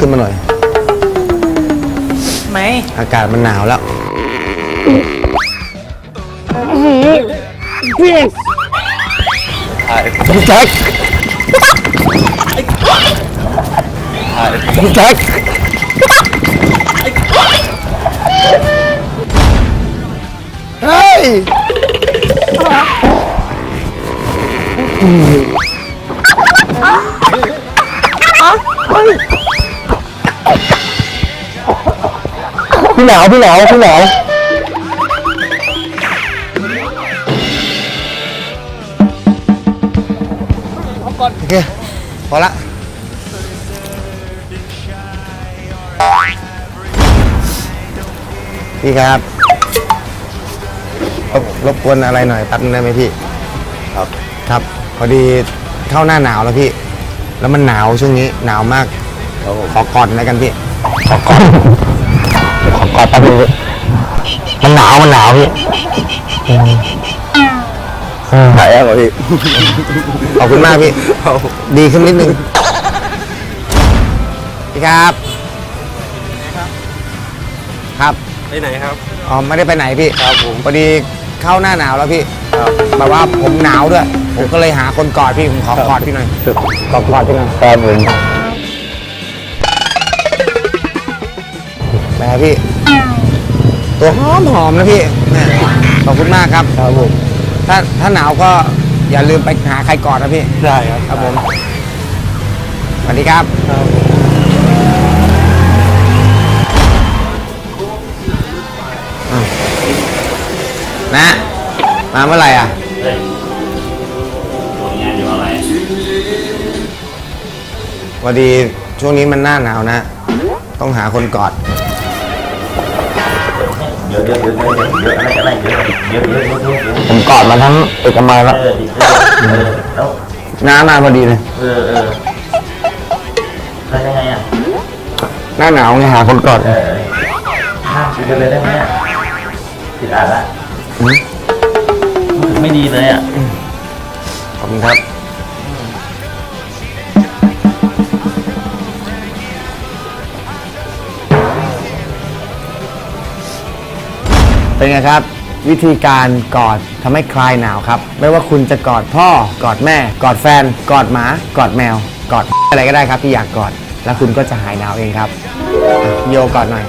ขึ้นมาหน่อย ไหมอากาศมันหนาวแล้วพี่พี่แจ็คพี่แจ็คเฮ้ย พี่หนาวพี่หนาวพี่หนาวโอเคพอละพี่ครับรบรบกวนอะไรหน่อยแป๊บนึงได้ไหมพี่ ครับ ครับ พอดีเข้าหน้าหนาวแล้วพี่ แล้วมันหนาวช่วงนี้หนาวมาก ขอกอดหน่อยกันพี่ขอกอดขอกอดแป๊บนึงพี่มันหนาวมันหนาวพี่หายแล้วพี่ขอบคุณมากพี่ดีขึ้นนิดนึงพี่ครับ ครับไปไหนครับอ๋อไม่ได้ไปไหนพี่ครับผมพอดีเข้าหน้าหนาวแล้วพี่แบบว่าผมหนาวด้วย ผมก็เลยหาคนกอดพี่ผมขอกอดพี่หน่อยกอดกอดพี่หน่อยครับผม แหมพี่ ตัวหอมหอมนะพี่แหม่ขอบคุณมากครับ ครับผม ถ้าถ้าหนาวก็อย่าลืมไปหาใครกอดนะพี่ ได้ครับครับผมสวัสดีครับอ้าวนะมาเมื่อไหร่อะงานอยู่อะไรพอดีช่วงนี้มันหน้าหนาวนะ ต้องหาคนกอด เยอะเยอะเยอะเยอะเยอะอะไรกันอะไรเยอะเยอะเยอะเยอะเยอะผมกอดมาทั้งเอกมัยแล้วเออเออแล้วน้ามาพอดีเลยเออเออแล้วยังไงอะหน้าหนาวไงหาคนกอดเออห้ามคุยกันเลยได้ไหมอะผิดอ่านละรู้สึกไม่ดีเลยอะขอบคุณครับ เป็นไงครับ วิธีการกอดทำให้คลายหนาวครับ ไม่ว่าคุณจะกอดพ่อกอดแม่ กอดแฟน กอดหมา กอดแมว กอด อะไรก็ได้ครับที่อยากกอด แล้วคุณก็จะหายหนาวเองครับอะโยกอดหน่อย